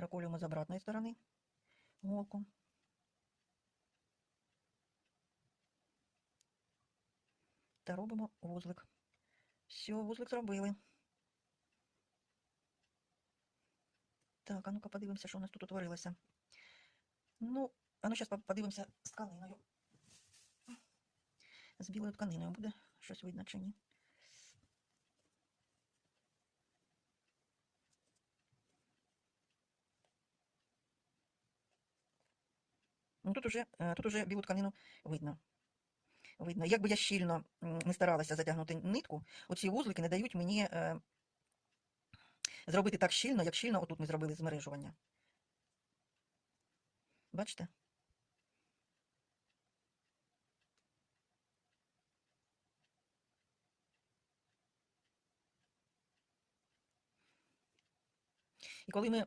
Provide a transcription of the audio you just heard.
Проколюємо з обратної сторони голку. Та робимо вузлик. Все, вузлик зробили. Так, а ну-ка подивимося, що у нас тут утворилося. Ну, а ну зараз подивимося з тканиною. З білою тканиною буде щось видно чи ні. Ну, тут уже, е, тут уже білу тканину видно. Видно. Якби я щільно не старалася затягнути нитку, оці вузлики не дають мені е, зробити так щільно, як щільно отут ми зробили змережування. Бачите? І коли ми